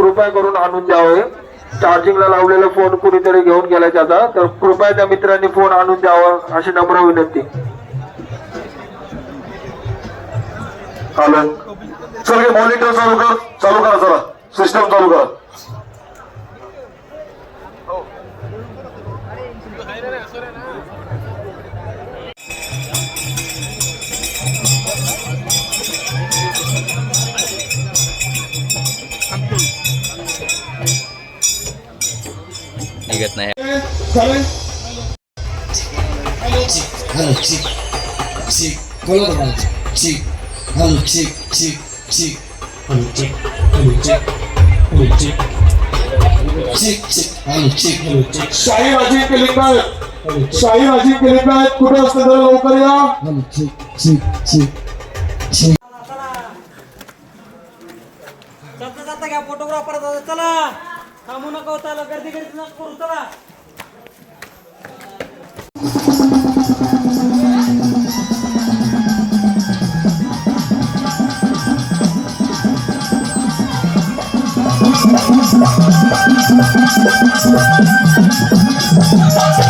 कृपया करून आणून द्यावे चार्जिंगला हो. लावलेला फोन कुणीतरी घेऊन गेला त्याचा. तर कृपया त्या मित्रांनी फोन आणून द्यावा अशी नम्र विनंती. चालेल. चल मॉनिटर चालू कर. चालू करा चला सिस्टम चालू करा. निघत नाही. शाही भाजी केली काय शाही भाजी केली काय कुठे असते तर लवकर या जाता जाता घ्या फोटोग्राफर चला. थांबू नका होता गर्दी गर्दी नका करू चला. Thank